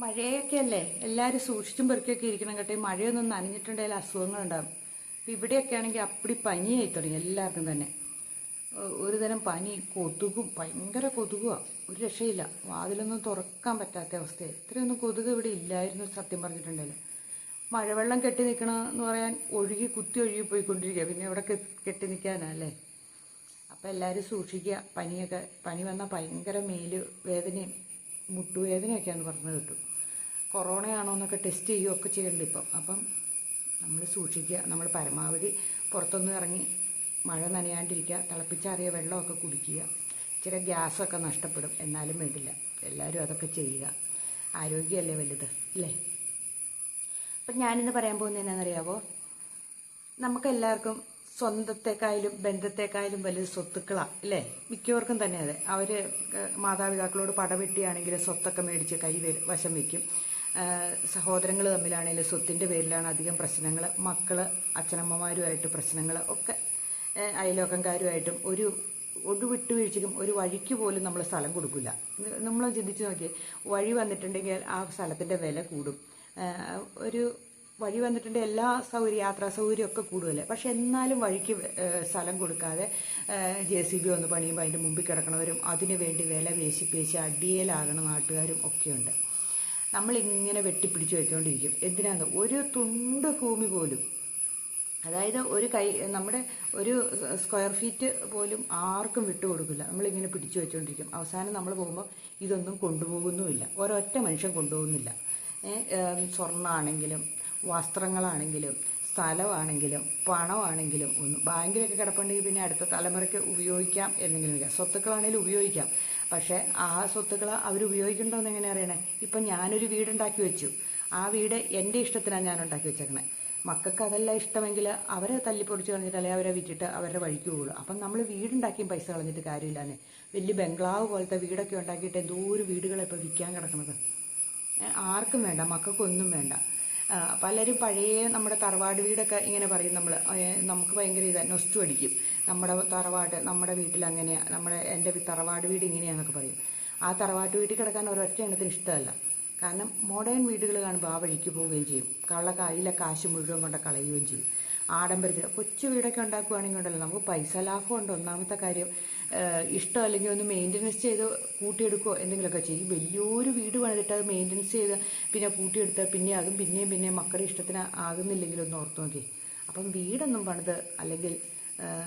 മഴയൊക്കെ അല്ലേ എല്ലാവരും സൂക്ഷിച്ചും പെറുക്കിയൊക്കെ ഇരിക്കണം കേട്ടോ. ഈ മഴയൊന്നും നനഞ്ഞിട്ടുണ്ടെങ്കിൽ അസുഖങ്ങളുണ്ടാകും ഇപ്പം ഇവിടെയൊക്കെ ആണെങ്കിൽ അപ്പടി പനിയായി തുടങ്ങി എല്ലാവർക്കും തന്നെ. ഒരു തരം പനി കൊതുകും ഭയങ്കര കൊതുകുമാണ് ഒരു രക്ഷയില്ല. വാതിലൊന്നും തുറക്കാൻ പറ്റാത്ത അവസ്ഥയായി. ഇത്രയൊന്നും കൊതുക് ഇവിടെ ഇല്ലായിരുന്നു സത്യം പറഞ്ഞിട്ടുണ്ടെങ്കിൽ. മഴവെള്ളം കെട്ടി നിൽക്കണമെന്ന് പറയാൻ ഒഴുകി കുത്തി ഒഴുകി പോയിക്കൊണ്ടിരിക്കുക. പിന്നെ ഇവിടെ കെട്ടി നിൽക്കാനല്ലേ അപ്പം എല്ലാവരും സൂക്ഷിക്കുക. പനിയൊക്കെ പനി വന്നാൽ ഭയങ്കര മേൽ വേദനയും മുട്ടുവേദനയൊക്കെയാണെന്ന് പറഞ്ഞു കേട്ടു. കൊറോണയാണോ എന്നൊക്കെ ടെസ്റ്റ് ചെയ്യുകയൊക്കെ ചെയ്യുന്നുണ്ട് ഇപ്പം. അപ്പം നമ്മൾ സൂക്ഷിക്കുക. നമ്മൾ പരമാവധി പുറത്തൊന്നും ഇറങ്ങി മഴ നനയാണ്ടിരിക്കുക തിളപ്പിച്ചാറിയ വെള്ളമൊക്കെ കുടിക്കുക. ഇച്ചിരി ഗ്യാസൊക്കെ നഷ്ടപ്പെടും. എന്നാലും വേണ്ടില്ല. എല്ലാവരും അതൊക്കെ ചെയ്യുക. ആരോഗ്യമല്ലേ വലുത് അല്ലേ? അപ്പം ഞാനിന്ന് പറയാൻ പോകുന്നത് എന്നാണെന്നറിയാവോ? നമുക്കെല്ലാവർക്കും സ്വന്തത്തെക്കായാലും ബന്ധത്തെക്കായാലും വലിയ സ്വത്തുക്കളാണ് അല്ലേ? മിക്കവർക്കും തന്നെ അതെ. അവർ മാതാപിതാക്കളോട് പടവെട്ടിയാണെങ്കിൽ സ്വത്തൊക്കെ മേടിച്ച് കൈ വശം വയ്ക്കും സഹോദരങ്ങൾ തമ്മിലാണെങ്കിലും സ്വത്തിന്റെ പേരിലാണ് അധികം പ്രശ്നങ്ങൾ മക്കൾ അച്ഛനമ്മമാരുമായിട്ട് പ്രശ്നങ്ങൾ ഒക്കെ അയലോക്കംകാരുമായിട്ടും ഒരു ഒരു വിട്ടുവീഴ്ചയ്ക്കും ഒരു വഴിക്ക് പോലും നമ്മൾ സ്ഥലം കൊടുക്കില്ല നമ്മൾ ചിന്തിച്ച് നോക്കിയേ വഴി വന്നിട്ടുണ്ടെങ്കിൽ ആ സ്ഥലത്തിന്റെ വില കൂടും. ഒരു വഴി വന്നിട്ടുണ്ട് എല്ലാ സൗകര്യം യാത്രാ സൗകര്യമൊക്കെ കൂടുതലേ. പക്ഷെ എന്നാലും വഴിക്ക് സ്ഥലം കൊടുക്കാതെ ജെ സി ബി വന്ന് പണിയുമ്പോൾ അതിന്റെ മുമ്പിൽ കിടക്കണവരും അതിനു വേണ്ടി വില പേശി പേശി അടിയലാകണ നാട്ടുകാരും ഒക്കെയുണ്ട്. നമ്മളിങ്ങനെ വെട്ടിപ്പിടിച്ച് വെച്ചുകൊണ്ടിരിക്കും എന്തിനാന്ന്? ഒരു തുണ്ട് ഭൂമി പോലും. അതായത് ഒരു കൈ നമ്മുടെ ഒരു സ്ക്വയർ ഫീറ്റ് പോലും ആർക്കും വിട്ടുകൊടുക്കില്ല നമ്മളിങ്ങനെ പിടിച്ചു വെച്ചുകൊണ്ടിരിക്കും അവസാനം നമ്മൾ പോകുമ്പോൾ ഇതൊന്നും കൊണ്ടുപോകുന്നുമില്ല. ഒരൊറ്റ മനുഷ്യൻ കൊണ്ടുപോകുന്നില്ല. സ്വർണമാണെങ്കിലും വസ്ത്രങ്ങളാണെങ്കിലും സ്ഥലമാണെങ്കിലും പണമാണെങ്കിലും ഒന്നും ബാങ്കിലൊക്കെ കിടപ്പുണ്ടെങ്കിൽ പിന്നെ അടുത്ത തലമുറയ്ക്ക് ഉപയോഗിക്കാം എന്തെങ്കിലും ഇല്ല സ്വത്തുക്കളാണെങ്കിലും ഉപയോഗിക്കാം. പക്ഷേ ആ സ്വത്തുക്കൾ അവർ ഉപയോഗിക്കണ്ടോന്ന് എങ്ങനെ അറിയണേ? ഇപ്പം ഞാനൊരു വീടുണ്ടാക്കി വെച്ചു. ആ വീട് എന്റെ ഇഷ്ടത്തിനാണ് ഞാൻ ഉണ്ടാക്കി വെച്ചേക്കണേ. മക്കൾക്ക് അതല്ല ഇഷ്ടമെങ്കിൽ അവരെ തല്ലിപ്പൊടിച്ച് കളഞ്ഞിട്ട് അല്ലെങ്കിൽ അവരെ വിറ്റിട്ട് അവരുടെ വഴിക്ക് പോകുള്ളൂ അപ്പം നമ്മൾ വീടുണ്ടാക്കിയും പൈസ കളഞ്ഞിട്ട് കാര്യമില്ലാന്ന്. വലിയ ബംഗ്ലാവ് പോലത്തെ വീടൊക്കെ ഉണ്ടാക്കിയിട്ട് എന്തോ ഒരു വീടുകളെ ഇപ്പോൾ വിൽക്കാൻ കിടക്കുന്നത്. ആർക്കും വേണ്ട മക്കൾക്കൊന്നും വേണ്ട. പലരും പഴയ നമ്മുടെ തറവാട് വീടൊക്കെ ഇങ്ങനെ പറയും നമ്മൾ നമുക്ക് ഭയങ്കര ഇത് നൊസ്റ്റു അടിക്കും. നമ്മുടെ തറവാട് നമ്മുടെ വീട്ടിൽ അങ്ങനെയാണ് നമ്മുടെ എന്റെ തറവാട് വീട് ഇങ്ങനെയാണെന്നൊക്കെ പറയും. ആ തറവാട്ട് വീട്ടിൽ കിടക്കാൻ ഒരൊറ്റ എണ്ണത്തിന് ഇഷ്ടമല്ല. കാരണം മോഡേൺ വീടുകൾ കാണുമ്പോൾ ആ വഴിക്ക് പോവുകയും ചെയ്യും. കള്ള കയ്യിലെ കാശ് മുഴുവൻ കൊണ്ട് കളയുകയും ചെയ്യും. ആഡംബരത്തിൽ കൊച്ചു വീടൊക്കെ ഉണ്ടാക്കുകയാണെങ്കിൽ ഉണ്ടല്ലോ നമുക്ക് പൈസ ലാഭമുണ്ട് ഒന്നാമത്തെ കാര്യം ഇഷ്ടം അല്ലെങ്കിൽ ഒന്ന് മെയിന്റനൻസ് ചെയ്ത് കൂട്ടിയെടുക്കുകയോ എന്തെങ്കിലുമൊക്കെ ചെയ്യും. വലിയൊരു വീട് പണിതിട്ട് അത് മെയിന്റനൻസ് ചെയ്ത് പിന്നെ കൂട്ടിയെടുത്താൽ പിന്നെ അതും പിന്നെയും പിന്നെയും മക്കളുടെ ഇഷ്ടത്തിന് ആകുന്നില്ലെങ്കിൽ ഒന്ന് ഓർത്ത് നോക്കി അപ്പം വീടൊന്നും പണിത് അല്ലെങ്കിൽ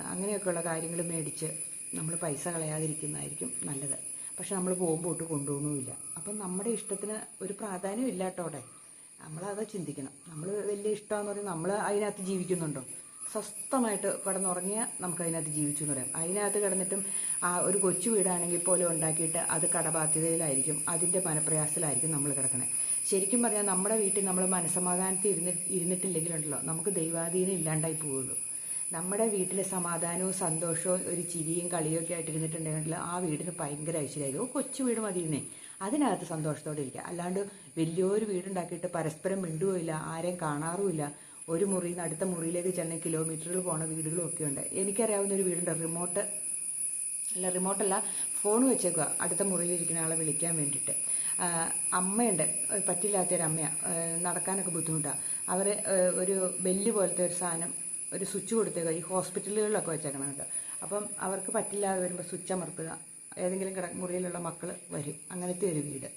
അങ്ങനെയൊക്കെയുള്ള കാര്യങ്ങൾ മേടിച്ച് നമ്മൾ പൈസ കളയാതിരിക്കുന്നതായിരിക്കും നല്ലത്. പക്ഷെ നമ്മൾ പോകുമ്പോൾ ഒട്ട് കൊണ്ടുപോകണമില്ല അപ്പം നമ്മുടെ ഇഷ്ടത്തിന് ഒരു പ്രാധാന്യം ഇല്ല കേട്ടോ നമ്മളത് ചിന്തിക്കണം. നമ്മൾ വലിയ ഇഷ്ടമെന്ന് പറഞ്ഞാൽ നമ്മൾ അതിനകത്ത് ജീവിക്കുന്നുണ്ടോ? സ്വസ്ഥമായിട്ട് കിടന്നുറങ്ങിയാൽ നമുക്ക് അതിനകത്ത് ജീവിച്ചു എന്ന് പറയാം. അതിനകത്ത് കിടന്നിട്ടും ആ ഒരു കൊച്ചു വീടാണെങ്കിൽ പോലും ഉണ്ടാക്കിയിട്ട് അത് കടബാധ്യതയിലായിരിക്കും. അതിന്റെ മനപ്രയാസത്തിലായിരിക്കും നമ്മൾ കിടക്കണേ. ശരിക്കും പറഞ്ഞാൽ നമ്മുടെ വീട്ടിൽ നമ്മൾ മനസമാധാനത്തിൽ ഇരുന്ന് ഇരുന്നിട്ടില്ലെങ്കിലുണ്ടല്ലോ. നമുക്ക് ദൈവാധീനം ഇല്ലാണ്ടായി പോവുള്ളൂ നമ്മുടെ വീട്ടിൽ സമാധാനവും സന്തോഷവും ഒരു ചിരിയും കളിയും ഒക്കെ ആയിട്ട് ഇരുന്നിട്ടുണ്ടെങ്കിൽ ആ വീടിന് ഭയങ്കര ഐശ്വര്യമായിരിക്കും. കൊച്ചു വീട് മതിയെന്നേ. അതിനകത്ത് സന്തോഷത്തോടെ ഇരിക്കുക. അല്ലാണ്ട് വലിയൊരു വീടുണ്ടാക്കിയിട്ട് പരസ്പരം മിണ്ടുകയില്ല ആരെയും കാണാറുമില്ല. ഒരു മുറിയിൽ നിന്ന് അടുത്ത മുറിയിലേക്ക് ചെന്ന കിലോമീറ്ററുകൾ പോണ വീടുകളും ഒക്കെ ഉണ്ട്. എനിക്കറിയാവുന്ന ഒരു വീടുണ്ട്. റിമോട്ട് അല്ല റിമോട്ടല്ല ഫോൺ വെച്ചേക്കുക അടുത്ത മുറിയിലിരിക്കുന്ന ആളെ വിളിക്കാൻ വേണ്ടിയിട്ട്. അമ്മയുണ്ട്. പറ്റില്ലാത്തൊരമ്മയാണ് നടക്കാനൊക്കെ ബുദ്ധിമുട്ടാണ് അവർ ഒരു ബെല്ല് പോലത്തെ ഒരു സാധനം ഒരു സ്വിച്ച് കൊടുത്തേക്കുക ഈ ഹോസ്പിറ്റലുകളിലൊക്കെ വെച്ചേക്കണം കേട്ടോ. അപ്പം അവർക്ക് പറ്റില്ലാതെ വരുമ്പോൾ സ്വിച്ച് അമർത്തുക. ഏതെങ്കിലും കിട മുറിയിലുള്ള മക്കൾ വരും. അങ്ങനത്തെ ഒരു വീട്.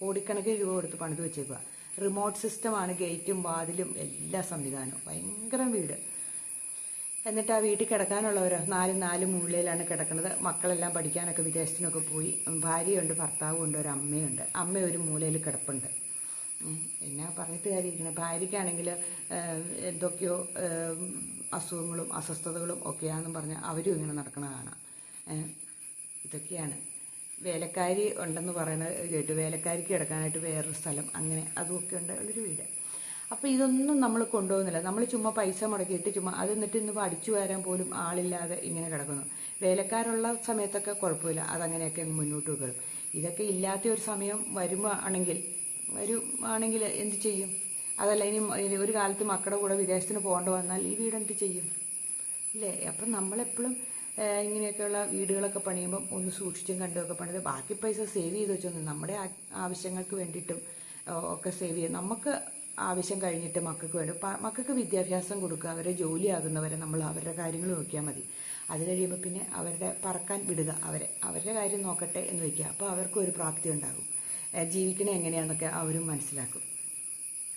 കോടിക്കണക്കിന് രൂപ കൊടുത്ത് പണിത് വെച്ചേക്കുക റിമോട്ട് സിസ്റ്റമാണ് ഗേറ്റും വാതിലും എല്ലാ സംവിധാനവും. ഭയങ്കര വീട്. എന്നിട്ട് ആ വീട്ടിൽ കിടക്കാനുള്ളവരോ? നാല് നാല് മൂലയിലാണ് കിടക്കുന്നത് മക്കളെല്ലാം പഠിക്കാനൊക്കെ വിദേശത്തിനൊക്കെ പോയി. ഭാര്യയുണ്ട് ഭർത്താവും ഉണ്ട് ഒരു അമ്മയുണ്ട്. അമ്മ ഒരു മൂലയിൽ കിടപ്പുണ്ട്. എന്നാ പറഞ്ഞിട്ട് കാര്യമിരിക്കണേ? ഭാര്യയ്ക്കാണെങ്കിൽ എന്തൊക്കെയോ അസുഖങ്ങളും അസ്വസ്ഥതകളും ഒക്കെയാണെന്നും പറഞ്ഞ് അവരും ഇങ്ങനെ നടക്കണ കാണാം. ഇതൊക്കെയാണ്. വേലക്കാരി ഉണ്ടെന്ന് പറയുന്നത് കേട്ടു. വേലക്കാരിക്ക് കിടക്കാനായിട്ട് വേറൊരു സ്ഥലം അങ്ങനെ അതുമൊക്കെ ഉണ്ട്. ഒരു വീട്. അപ്പോൾ ഇതൊന്നും നമ്മൾ കൊണ്ടുപോകുന്നില്ല. നമ്മൾ ചുമ്മാ പൈസ മുടക്കിയിട്ട് ചുമ്മാ അത് എന്നിട്ട് ഇന്ന് അടിച്ചു വരാൻ പോലും ആളില്ലാതെ ഇങ്ങനെ കിടക്കുന്നു. വേലക്കാരുള്ള സമയത്തൊക്കെ കുഴപ്പമില്ല. അതങ്ങനെയൊക്കെ മുന്നോട്ട് വെക്കും ഇതൊക്കെ ഇല്ലാത്ത ഒരു സമയം വരുമ്പോൾ ആണെങ്കിൽ വരുവാണെങ്കിൽ എന്ത് ചെയ്യും? അതല്ല ഇനി ഒരു കാലത്ത് മക്കളുടെ കൂടെ വിദേശത്തിന് പോകേണ്ട വന്നാൽ ഈ വീട് എന്ത് ചെയ്യും? ഇല്ലേ? അപ്പം നമ്മളെപ്പോഴും ഇങ്ങനെയൊക്കെയുള്ള വീടുകളൊക്കെ പണിയുമ്പം ഒന്ന് സൂക്ഷിച്ചും കണ്ടുമൊക്കെ പണിത്. ബാക്കി പൈസ സേവ് ചെയ്ത് വെച്ചൊന്നും നമ്മുടെ ആവശ്യങ്ങൾക്ക് വേണ്ടിയിട്ടും ഒക്കെ സേവ് ചെയ്യും നമുക്ക് ആവശ്യം കഴിഞ്ഞിട്ട് മക്കൾക്ക് വേണ്ടി മക്കൾക്ക് വിദ്യാഭ്യാസം കൊടുക്കുക. അവരെ ജോലിയാകുന്നവരെ നമ്മൾ അവരുടെ കാര്യങ്ങൾ നോക്കിയാൽ മതി. അത് കഴിയുമ്പോൾ പിന്നെ അവരുടെ പറക്കാൻ വിടുക. അവരെ അവരുടെ കാര്യം നോക്കട്ടെ എന്ന് വയ്ക്കുക അപ്പോൾ അവർക്കും ഒരു പ്രാപ്തി ഉണ്ടാകും. ജീവിക്കണേ എങ്ങനെയാണെന്നൊക്കെ അവരും മനസ്സിലാക്കും.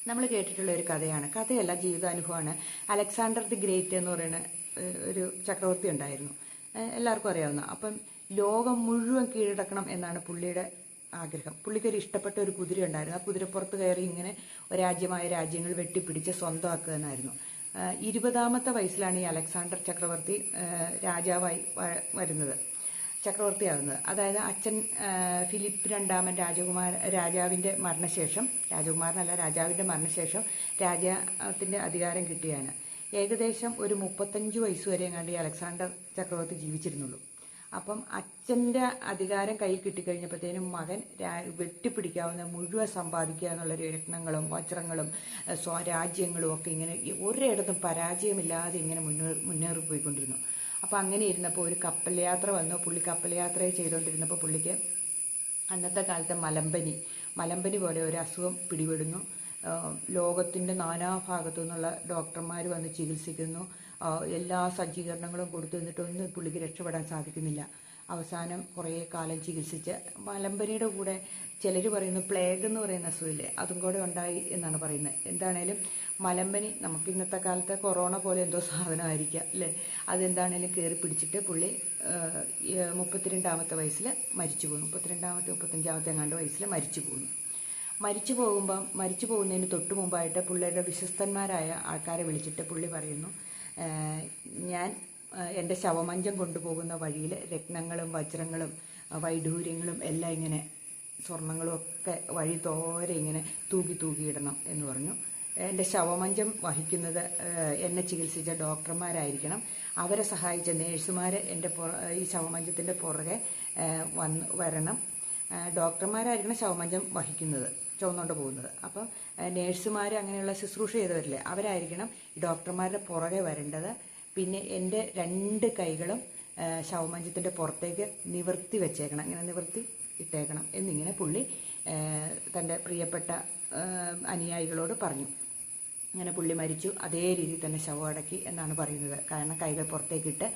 നമ്മൾ കേട്ടിട്ടുള്ള ഒരു കഥയാണ്. കഥയല്ല ജീവിതാനുഭവമാണ്. അലക്സാണ്ടർ ദി ഗ്രേറ്റ് എന്ന് പറയുന്ന ഒരു ചക്രവർത്തി ഉണ്ടായിരുന്നു. എല്ലാവർക്കും അറിയാവുന്ന. അപ്പം ലോകം മുഴുവൻ കീഴടക്കണം എന്നാണ് പുള്ളിയുടെ ആഗ്രഹം. പുള്ളിക്കൊരു ഇഷ്ടപ്പെട്ട ഒരു കുതിര ഉണ്ടായിരുന്നു. ആ കുതിരപ്പുറത്ത് കയറി ഇങ്ങനെ രാജ്യമായ രാജ്യങ്ങൾ വെട്ടിപ്പിടിച്ച് സ്വന്തമാക്കുക എന്നായിരുന്നു. ഇരുപതാമത്തെ വയസ്സിലാണ് ഈ അലക്സാണ്ടർ ചക്രവർത്തി രാജാവായി വരുന്നത്. ചക്രവർത്തിയാകുന്നത്. അതായത് അച്ഛൻ ഫിലിപ്പ് രണ്ടാമൻ രാജകുമാര രാജാവിന്റെ മരണശേഷം രാജകുമാരനല്ല രാജാവിന്റെ മരണശേഷം രാജ്യത്തിന്റെ അധികാരം കിട്ടിയാണ്. ഏകദേശം ഒരു മുപ്പത്തഞ്ച് വയസ്സ് വരെ എങ്ങാണ്ട് ഈ അലക്സാണ്ടർ ചക്രവർത്തി ജീവിച്ചിരുന്നുള്ളൂ. അപ്പം അച്ഛന്റെ അധികാരം കയ്യിൽ കിട്ടിക്കഴിഞ്ഞപ്പോഴത്തേനും മകൻ വെട്ടിപ്പിടിക്കാവുന്ന മുഴുവൻ സമ്പാദിക്കുക എന്നുള്ള രത്നങ്ങളും വജ്രങ്ങളും സ്വരാജ്യങ്ങളും ഒക്കെ ഇങ്ങനെ ഒരിടത്തും പരാജയമില്ലാതെ ഇങ്ങനെ മുന്നേറി മുന്നേറി പോയിക്കൊണ്ടിരുന്നു അപ്പോൾ അങ്ങനെ ഇരുന്നപ്പോൾ ഒരു കപ്പൽ യാത്ര വന്നു. പുള്ളി കപ്പൽ യാത്ര ചെയ്തുകൊണ്ടിരുന്നപ്പോൾ പുള്ളിക്ക് അന്നത്തെ കാലത്തെ മലമ്പനി മലമ്പനി പോലെ ഒരു അസുഖം പിടിപെടുന്നു. ലോകത്തിന്റെ നാനാഭാഗത്തു നിന്നുള്ള ഡോക്ടർമാർ വന്ന് ചികിത്സിക്കുന്നു. എല്ലാ സജ്ജീകരണങ്ങളും കൊടുത്തു നിന്നിട്ടൊന്നും പുള്ളിക്ക് രക്ഷപ്പെടാൻ സാധിക്കുന്നില്ല. അവസാനം കുറേ കാലം ചികിത്സിച്ച് മലമ്പനിയുടെ കൂടെ ചിലർ പറയുന്നു പ്ലേഗ് എന്ന് പറയുന്ന അസുഖമില്ലേ അതും കൂടെ ഉണ്ടായി എന്നാണ് പറയുന്നത്. എന്താണേലും മലമ്പനി നമുക്ക് ഇന്നത്തെ കാലത്തെ കൊറോണ പോലെ എന്തോ സാധനമായിരിക്കാം അല്ലേ? അതെന്താണേലും കയറി പിടിച്ചിട്ട് പുള്ളി മുപ്പത്തിരണ്ടാമത്തെ വയസ്സിൽ മരിച്ചു പോകുന്നു മുപ്പത്തിരണ്ടാമത്തെ മുപ്പത്തഞ്ചാമത്തെ എങ്ങാണ്ട് വയസ്സിൽ മരിച്ചു പോകുന്നു മരിച്ചു പോകുമ്പം മരിച്ചു പോകുന്നതിന് തൊട്ട് മുമ്പായിട്ട് പുള്ളിയുടെ വിശ്വസ്തന്മാരായ ആൾക്കാരെ വിളിച്ചിട്ട് പുള്ളി പറയുന്നു ഞാൻ എന്റെ ശവമഞ്ചം കൊണ്ടുപോകുന്ന വഴിയിൽ രത്നങ്ങളും വജ്രങ്ങളും വൈഡൂര്യങ്ങളും എല്ലാം ഇങ്ങനെ സ്വർണങ്ങളും ഒക്കെ വഴി തോരെ ഇങ്ങനെ തൂക്കി തൂക്കിയിടണം എന്ന് പറഞ്ഞു. എന്റെ ശവമഞ്ചം വഹിക്കുന്നത് എന്നെ ചികിത്സിച്ച ഡോക്ടർമാരായിരിക്കണം. അവരെ സഹായിച്ച നേഴ്സുമാർ എന്റെ ഈ ശവമഞ്ചത്തിന്റെ പുറകെ വന്ന് വരണം. ഡോക്ടർമാരായിരിക്കണം ശവമഞ്ചം വഹിക്കുന്നത് ചുവന്നുകൊണ്ട് പോകുന്നത്. അപ്പം നേഴ്സുമാർ അങ്ങനെയുള്ള ശുശ്രൂഷ ചെയ്തവരില്ലേ അവരായിരിക്കണം ഡോക്ടർമാരുടെ പുറകെ വരേണ്ടത്. പിന്നെ എന്റെ രണ്ട് കൈകളും ശവമഞ്ചത്തിന്റെ പുറത്തേക്ക് നിവർത്തി വെച്ചേക്കണം. ഇങ്ങനെ നിവർത്തി ഇട്ടേക്കണം. എന്നിങ്ങനെ പുള്ളി തന്റെ പ്രിയപ്പെട്ട അനുയായികളോട് പറഞ്ഞു. അങ്ങനെ പുള്ളി മരിച്ചു. അതേ രീതിയിൽ തന്നെ ശവം അടക്കി എന്നാണ് പറയുന്നത്. കാരണം കൈകൾ പുറത്തേക്കിട്ട്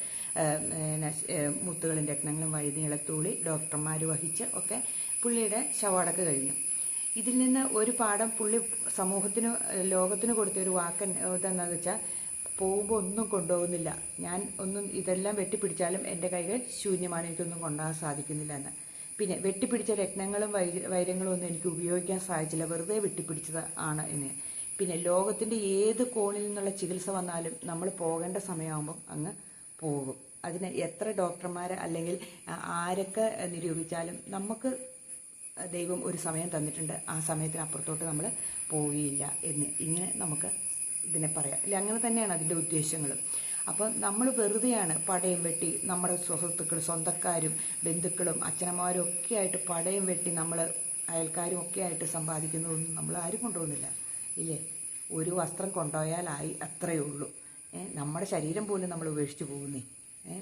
മുത്തുകളും രത്നങ്ങളും വഴുതിയിളത്തൂളി ഡോക്ടർമാർ വഹിച്ച് ഒക്കെ പുള്ളിയുടെ ശവടക്ക് കഴിഞ്ഞു. ഇതിൽ നിന്ന് ഒരു പാഠം പുള്ളി സമൂഹത്തിന് ലോകത്തിന് കൊടുത്ത ഒരു വാക്ക് എന്താണെന്ന് വെച്ചാൽ പോകുമ്പോൾ ഒന്നും കൊണ്ടുപോകുന്നില്ല. ഞാൻ ഒന്നും ഇതെല്ലാം വെട്ടിപ്പിടിച്ചാലും എന്റെ കൈകൾ ശൂന്യമാണ് എനിക്കൊന്നും കൊണ്ടുപോകാൻ സാധിക്കുന്നില്ല എന്ന്. പിന്നെ വെട്ടിപ്പിടിച്ച രത്നങ്ങളും വൈ- വൈരങ്ങളും ഒന്നും എനിക്ക് ഉപയോഗിക്കാൻ സാധിച്ചില്ല. വെറുതെ വെട്ടിപ്പിടിച്ചത് ആണ് എന്ന്. പിന്നെ ലോകത്തിന്റെ ഏത് കോണിൽ നിന്നുള്ള ചികിത്സ വന്നാലും നമ്മൾ പോകേണ്ട സമയമാകുമ്പോൾ അങ്ങ് പോകും. അതിന് എത്ര ഡോക്ടർമാർ അല്ലെങ്കിൽ ആരൊക്കെ നിരൂപിച്ചാലും നമുക്ക് ദൈവം ഒരു സമയം തന്നിട്ടുണ്ട്. ആ സമയത്തിന് അപ്പുറത്തോട്ട് നമ്മൾ പോവുകയില്ല എന്ന് ഇങ്ങനെ നമുക്ക് ഇതിനെ പറയാം. അല്ലെ അങ്ങനെ തന്നെയാണ് അതിന്റെ ഉദ്ദേശങ്ങളും. അപ്പം നമ്മൾ വെറുതെയാണ് പടയും വെട്ടി നമ്മുടെ സുഹൃത്തുക്കൾ സ്വന്തക്കാരും ബന്ധുക്കളും അച്ഛനമ്മമാരും ഒക്കെ ആയിട്ട് പടയും വെട്ടി നമ്മൾ അയൽക്കാരും ഒക്കെ ആയിട്ട് സമ്പാദിക്കുന്നതൊന്നും നമ്മൾ ആരും കൊണ്ടുപോകുന്നില്ല. ഇല്ലേ? ഒരു വസ്ത്രം കൊണ്ടുപോയാലായി അത്രയേ ഉള്ളൂ. നമ്മുടെ ശരീരം പോലും നമ്മൾ ഉപേക്ഷിച്ച് പോകുന്നേ.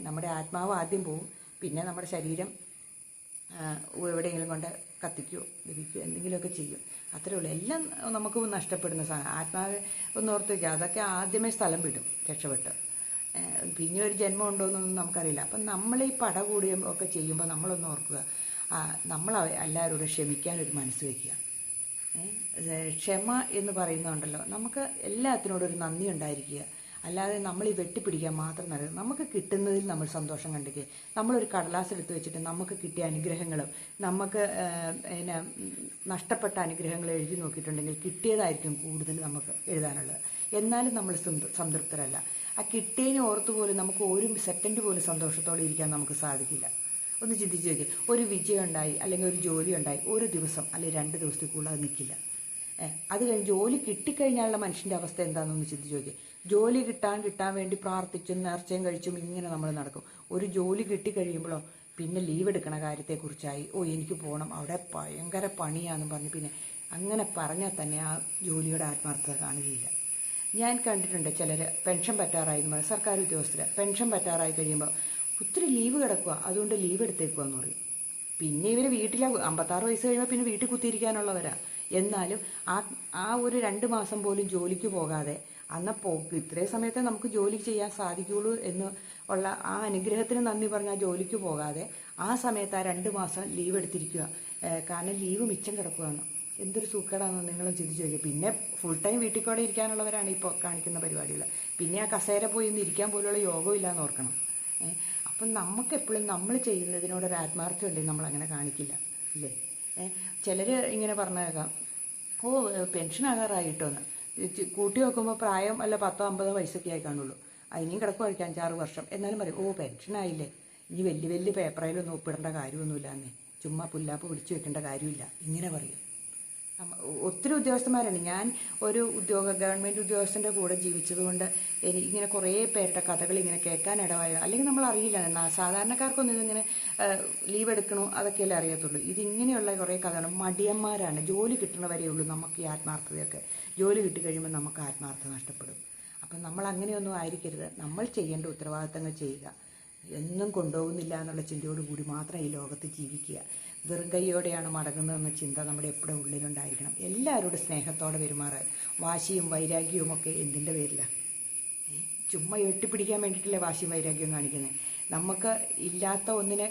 നമ്മുടെ ആത്മാവ് ആദ്യം പോകും പിന്നെ നമ്മുടെ ശരീരം എവിടെയെങ്കിലും കൊണ്ട് കത്തിക്കുകയോ ദഹിക്കുകയോ എന്തെങ്കിലുമൊക്കെ ചെയ്യും. അത്രേ ഉള്ളൂ. എല്ലാം നമുക്ക് നഷ്ടപ്പെടുന്ന സാധനം ആത്മാവ് ഒന്ന് ഓർത്ത് വയ്ക്കുക അതൊക്കെ ആദ്യമേ സ്ഥലം വിടും രക്ഷപ്പെട്ട്. പിന്നെ ഒരു ജന്മം ഉണ്ടോ എന്നൊന്നും നമുക്കറിയില്ല. അപ്പം നമ്മൾ ഈ പട കൂടിയൊക്കെ ചെയ്യുമ്പോൾ നമ്മളൊന്ന് ഓർക്കുക. നമ്മൾ എല്ലാവരോടും ക്ഷമിക്കാനൊരു മനസ്സ് വയ്ക്കുക ക്ഷമ എന്ന് പറയുന്നുണ്ടല്ലോ. നമുക്ക് എല്ലാത്തിനോടും ഒരു നന്ദി ഉണ്ടായിരിക്കുക. അല്ലാതെ നമ്മൾ ഈ വെട്ടിപ്പിടിക്കാൻ മാത്രം നല്ലത്. നമുക്ക് കിട്ടുന്നതിൽ നമ്മൾ സന്തോഷം കണ്ടെത്തുക നമ്മളൊരു കടലാസ് എടുത്ത് വെച്ചിട്ട് നമുക്ക് കിട്ടിയ അനുഗ്രഹങ്ങളും നമുക്ക് പിന്നെ നഷ്ടപ്പെട്ട അനുഗ്രഹങ്ങൾ എഴുതി നോക്കിയിട്ടുണ്ടെങ്കിൽ കിട്ടിയതായിരിക്കും കൂടുതൽ നമുക്ക് എഴുതാനുള്ളത്. എന്നാലും നമ്മൾ സംതൃപ്തരല്ല. ആ കിട്ടിയതിനെ ഓർത്തുപോലും നമുക്ക് ഒരു സെക്കൻഡ് പോലും സന്തോഷത്തോടെ ഇരിക്കാൻ നമുക്ക് സാധിക്കില്ല. ഒന്ന് ചിന്തിച്ച് നോക്കി. ഒരു വിജയം ഉണ്ടായി അല്ലെങ്കിൽ ഒരു ജോലി ഉണ്ടായി ഒരു ദിവസം അല്ലെങ്കിൽ രണ്ട് ദിവസത്തിൽ കൂടുതൽ അത് നിൽക്കില്ല അത് കഴിഞ്ഞ് ജോലി കിട്ടിക്കഴിഞ്ഞാലുള്ള മനുഷ്യന്റെ അവസ്ഥ എന്താണെന്നൊന്ന് ചിന്തിച്ച് നോക്കി. ജോലി കിട്ടാൻ കിട്ടാൻ വേണ്ടി പ്രാർത്ഥിച്ചും നേർച്ചയും കഴിച്ചും ഇങ്ങനെ നമ്മൾ നടക്കും. ഒരു ജോലി കിട്ടിക്കഴിയുമ്പോഴോ പിന്നെ ലീവ് എടുക്കണ കാര്യത്തെക്കുറിച്ചായി ഓ എനിക്ക് പോകണം അവിടെ ഭയങ്കര പണിയാണെന്ന് പറഞ്ഞ് പിന്നെ അങ്ങനെ പറഞ്ഞാൽ തന്നെ ആ ജോലിയുടെ ആത്മാർത്ഥത കാണുകയില്ല. ഞാൻ കണ്ടിട്ടുണ്ട് ചിലർ പെൻഷൻ പറ്റാറായി എന്ന് പറഞ്ഞാൽ സർക്കാർ ഉദ്യോഗസ്ഥർ പെൻഷൻ പറ്റാറായി കഴിയുമ്പോൾ ഒത്തിരി ലീവ് കിടക്കുക അതുകൊണ്ട് ലീവ് എടുത്തേക്കുക എന്ന് പറയും. പിന്നെ ഇവർ വീട്ടിലെ അമ്പത്താറ് വയസ്സ് കഴിയുമ്പോൾ പിന്നെ വീട്ടിൽ കുത്തിയിരിക്കാനുള്ളവരാ. എന്നാലും ആ ആ ഒരു രണ്ട് മാസം പോലും ജോലിക്ക് പോകാതെ അന്ന പോക്ക് ഇത്രയും സമയത്തെ നമുക്ക് ജോലി ചെയ്യാൻ സാധിക്കുള്ളൂ എന്ന് ഉള്ള ആ അനുഗ്രഹത്തിന് നന്ദി പറഞ്ഞ് ആ ജോലിക്ക് പോകാതെ ആ സമയത്ത് ആ രണ്ട് മാസം ലീവ് എടുത്തിരിക്കുക കാരണം ലീവ് മിച്ചം കിടക്കുകയാണ് എന്തൊരു സൂക്കേടാണെന്ന് നിങ്ങളും ചിന്തിച്ചു നോക്കുക പിന്നെ ഫുൾ ടൈം വീട്ടിൽ കൂടെ ഇരിക്കാനുള്ളവരാണ് ഇപ്പോൾ കാണിക്കുന്ന പരിപാടികൾ പിന്നെ ആ കസേര പോയി ഒന്ന് ഇരിക്കാൻ പോലുള്ള യോഗം ഇല്ലാന്ന് ഓർക്കണം. അപ്പം നമുക്ക് എപ്പോഴും നമ്മൾ ചെയ്യുന്നതിനോടൊരു ആത്മാർത്ഥം ഉണ്ടെങ്കിൽ നമ്മൾ അങ്ങനെ കാണിക്കില്ല ഇല്ലേ? ചിലർ ഇങ്ങനെ പറഞ്ഞേക്കാം ഓ ഇത് കൂട്ടി നോക്കുമ്പോൾ പ്രായം അല്ല പത്തോ അമ്പതോ വയസ്സൊക്കെ ആയി കാണുള്ളൂ. അതിനും കിടക്കുമായിരിക്കും അഞ്ചാറ് വർഷം. എന്നാലും പറയും ഓ പെൻഷനായില്ലേ. ഇനി വലിയ വലിയ പേപ്പറിലൊന്നും ഒപ്പിടേണ്ട കാര്യമൊന്നുമില്ല എന്നേ ചുമ്മാ പുല്ലാപ്പ് പിടിച്ചു വെക്കേണ്ട കാര്യമില്ല. ഇങ്ങനെ പറയും. ഒത്തിരി ഉദ്യോഗസ്ഥന്മാരുണ്ട്. ഞാൻ ഒരു ഉദ്യോഗ ഗവൺമെന്റ് ഉദ്യോഗസ്ഥന്റെ കൂടെ ജീവിച്ചതുകൊണ്ട് ഇങ്ങനെ കുറേ പേരുടെ കഥകൾ ഇങ്ങനെ കേൾക്കാൻ ഇടവായത്. അല്ലെങ്കിൽ നമ്മൾ അറിയില്ല സാധാരണക്കാർക്കൊന്നും ഇതിങ്ങനെ ലീവ് എടുക്കണോ അതൊക്കെയല്ലേ അറിയത്തുള്ളൂ. ഇതിങ്ങനെയുള്ള കുറേ കഥകൾ മടിയന്മാരാണ്. ജോലി കിട്ടണവരേ ഉള്ളൂ നമുക്ക് ഈ ആത്മാർത്ഥതയൊക്കെ. ജോലി കിട്ടിക്കഴിയുമ്പോൾ നമുക്ക് ആത്മാർത്ഥത നഷ്ടപ്പെടും. അപ്പം നമ്മൾ അങ്ങനെയൊന്നും ആയിരിക്കരുത്. നമ്മൾ ചെയ്യേണ്ട ഉത്തരവാദിത്തങ്ങൾ ചെയ്യുക. എന്നും കൊണ്ടുപോകുന്നില്ല എന്നുള്ള ചിന്തയോടുകൂടി മാത്രം ഈ ലോകത്ത് ജീവിക്കുക. വെറും കൈയോടെയാണ് മടങ്ങുന്നതെന്ന ചിന്ത നമ്മുടെ എപ്പോഴും ഉള്ളിലുണ്ടായിരിക്കണം. എല്ലാവരോടും സ്നേഹത്തോടെ പെരുമാറുക വാശിയും വൈരാഗ്യവും ഒക്കെ എന്തിന്റെ പേരിലാണ്? ചുമ്മാ എട്ടിപ്പിടിക്കാൻ വേണ്ടിയിട്ടല്ലേ വാശിയും വൈരാഗ്യവും കാണിക്കുന്നത് നമുക്ക് ഇല്ലാത്ത ഒന്നിനെ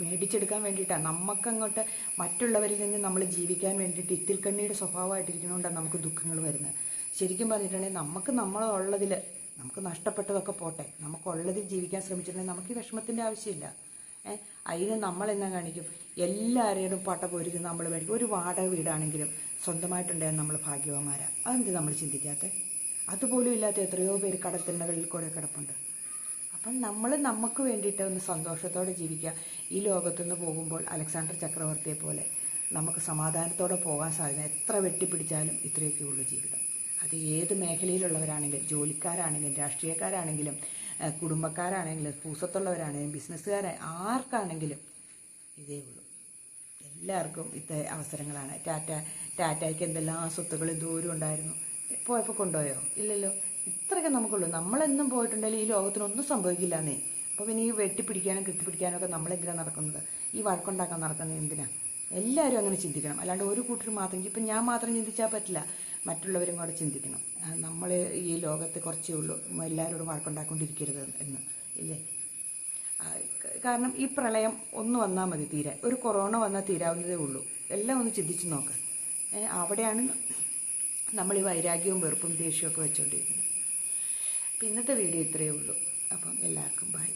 മേടിച്ചെടുക്കാൻ വേണ്ടിയിട്ടാണ് നമുക്കങ്ങോട്ട് മറ്റുള്ളവരിൽ നിന്ന് നമ്മൾ ജീവിക്കാൻ വേണ്ടിയിട്ട് ഇത്തിൽക്കണ്ണിയുടെ സ്വഭാവമായിട്ടിരിക്കുന്നതുകൊണ്ടാണ് നമുക്ക് ദുഃഖങ്ങൾ വരുന്നത് ശരിക്കും പറഞ്ഞിട്ടുണ്ടെങ്കിൽ നമുക്ക് നമ്മളുള്ളതിൽ നമുക്ക് നഷ്ടപ്പെട്ടതൊക്കെ പോട്ടെ. നമുക്കുള്ളതിൽ ജീവിക്കാൻ ശ്രമിച്ചിട്ടുണ്ടെങ്കിൽ നമുക്ക് ഈ വിഷമത്തിന്റെ ആവശ്യമില്ല. അതിന് നമ്മളെന്നാ കാണിക്കും? എല്ലാവരെയും പട്ട പോയിരിക്കും നമ്മൾ മേടിക്കും. ഒരു വാടക വീടാണെങ്കിലും സ്വന്തമായിട്ടുണ്ടായിരുന്നു നമ്മൾ ഭാഗ്യവാന്മാരാണ് അതെന്ത് നമ്മൾ ചിന്തിക്കാത്ത? അതുപോലും ഇല്ലാത്ത എത്രയോ പേര് കടത്തിണ്ണകളിൽ കൂടെ കിടപ്പുണ്ട്. അപ്പം നമ്മൾ നമുക്ക് വേണ്ടിയിട്ട് ഒന്ന് സന്തോഷത്തോടെ ജീവിക്കുക. ഈ ലോകത്തുനിന്ന് പോകുമ്പോൾ അലക്സാണ്ടർ ചക്രവർത്തിയെ പോലെ നമുക്ക് സമാധാനത്തോടെ പോകാൻ സാധിക്കും. എത്ര വെട്ടിപ്പിടിച്ചാലും ഇത്രയൊക്കെ ഉള്ളൂ ജീവിതം. അത് ഏത് മേഖലയിലുള്ളവരാണെങ്കിലും ജോലിക്കാരാണെങ്കിലും രാഷ്ട്രീയക്കാരാണെങ്കിലും കുടുംബക്കാരാണെങ്കിലും പൂസത്തുള്ളവരാണെങ്കിലും ബിസിനസ്സുകാരെ ആർക്കാണെങ്കിലും ഇതേ ഉള്ളൂ. എല്ലാവർക്കും ഇത്ത അവസരങ്ങളാണ്. ടാറ്റ ടാറ്റയ്ക്ക് എന്തെല്ലാം സ്വത്തുകൾ ദൂരം ഉണ്ടായിരുന്നു? പോയപ്പോൾ കൊണ്ടുപോയോ? ഇല്ലല്ലോ. ഇത്രയൊക്കെ നമുക്കുള്ളൂ. നമ്മളെന്നും പോയിട്ടുണ്ടെങ്കിൽ ഈ ലോകത്തിനൊന്നും സംഭവിക്കില്ല എന്നേ അപ്പോൾ പിന്നെ ഈ വെട്ടിപ്പിടിക്കാനും കെട്ടിപ്പിടിക്കാനും ഒക്കെ നമ്മളെന്തിനാണ് നടക്കുന്നത്? ഈ വഴക്കുണ്ടാക്കാൻ നടക്കുന്നത് എന്തിനാ? എല്ലാവരും അങ്ങനെ ചിന്തിക്കണം. അല്ലാണ്ട് ഒരു കൂട്ടർ മാത്രം ഇപ്പം ഞാൻ മാത്രം ചിന്തിച്ചാൽ പറ്റില്ല. മറ്റുള്ളവരും കൂടെ ചിന്തിക്കണം. നമ്മൾ ഈ ലോകത്ത് കുറച്ചേ ഉള്ളൂ. എല്ലാവരോടും വഴക്കുണ്ടാക്കൊണ്ടിരിക്കരുത് എന്ന്. ഇല്ലേ? കാരണം ഈ പ്രളയം ഒന്ന് വന്നാൽ മതി തീരെ. ഒരു കൊറോണ വന്നാൽ തീരാവുന്നതേ ഉള്ളൂ. എല്ലാം ഒന്ന് ചിന്തിച്ച് നോക്ക്. അവിടെയാണ് നമ്മൾ ഈ വൈരാഗ്യവും വെറുപ്പും ദേഷ്യവും ഒക്കെ വെച്ചുകൊണ്ടിരിക്കുന്നത് ഇന്നത്തെ വീഡിയോ ഇത്രയേ ഉള്ളൂ. അപ്പം എല്ലാവർക്കും ബൈ